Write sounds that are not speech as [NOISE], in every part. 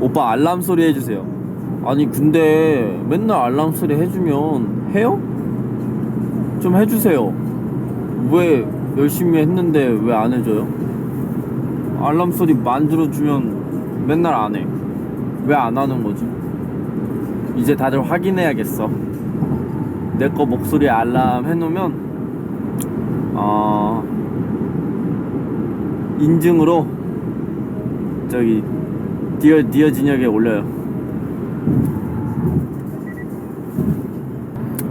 오빠 알람 소리 해주세요. 아니 근데 맨날 알람 소리 해주면 해요? 좀 해주세요. 왜 열심히 했는데 왜 안 해줘요? 알람 소리 만들어주면 맨날 안 해. 왜 안 하는 거지? 이제 다들 확인해야겠어. 내 거 목소리 알람 해놓으면 어 인증으로 저기 디어 디어 진역에 올려요.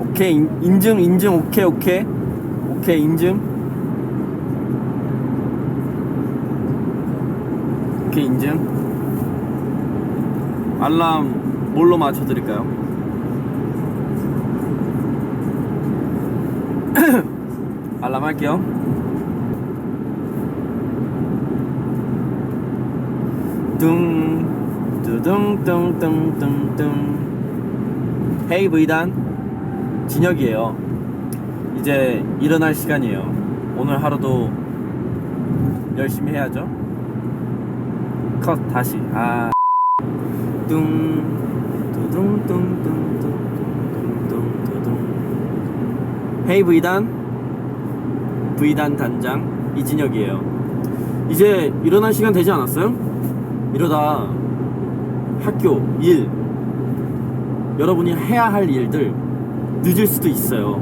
오케이 인, 인증 인증 오케이 오케이 오케이 인증 오케이 인증 알람 뭘로 맞춰드릴까요? [CLEARS THROAT] 알람 할게요. 뚱 뚜둥 뚱뚱뚱뚱뚱 헤이 브이단. 진혁이에요. 이제 일어날 시간이에요. 오늘 하루도 열심히 해야죠. 컷 다시. 아. 뚱뚱뚱뚱뚱뚱 뚜둥. 헤이 브이단. 브이단 단장. 이진혁이에요. 이제 일어날 시간 되지 않았어요? 이러다 학교, 일, 여러분이 해야 할 일들 늦을 수도 있어요.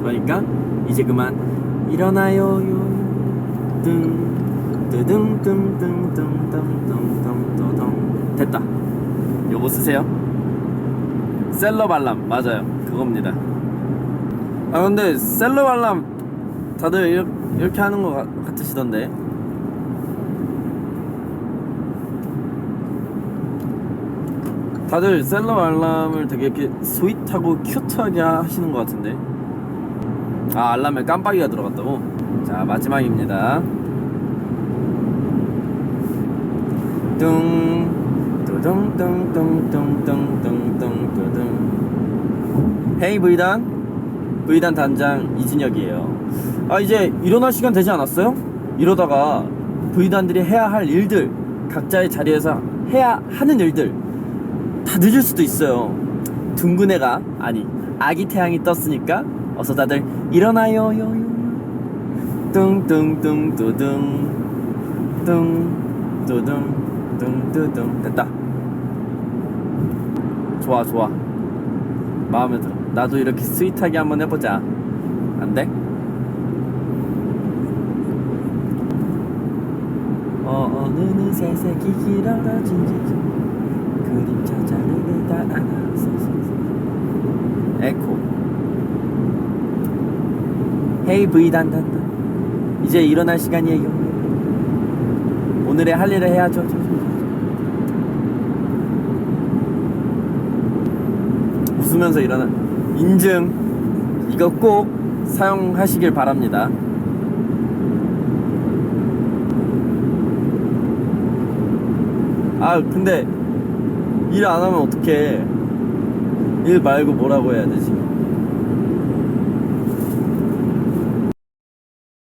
그러니까 이제 그만 일어나요. 등 뜨등 뜸뜸뜸뜸뜸뜸뜸 됐다. 요거 쓰세요. 셀럽 알람 맞아요. 그겁니다. 아 근데 셀럽 알람 다들 이렇게 하는 것 같으시던데 다들 셀럽 알람을 되게 이렇게 스윗하고 큐트하게 하시는 것 같은데. 아 알람에 깜빡이가 들어갔다고? 자 마지막입니다. 뚱 뚜둥 뚱뚱뚱뚱뚱뚱뚱뚱 헤이 브이단. 브이단 단장 이진혁이에요. 아 이제 일어날 시간 되지 않았어요? 이러다가 브이단들이 해야 할 일들 각자의 자리에서 해야 하는 일들 다 늦을 수도 있어요. 둥근 애가 아니 아기 태양이 떴으니까 어서 다들 일어나요 요요 뚱뚱뚱 뚜둥 뚱 뚜둥 뚱 뚜둥 됐다. 좋아 좋아 마음에 들어. 나도 이렇게 스윗하게 한번 해보자. 안 돼? 어 어느 느새 색이 길어진 지 그림자 자르다 안아서 에코. 헤이 브이 단단단. 이제 일어날 시간이에요. 오늘의 할 일을 해야죠. 웃으면서 일어나. 인증. 이거 꼭 사용하시길 바랍니다. 아 근데 일 안 하면 어떡해. 일 말고 뭐라고 해야 되지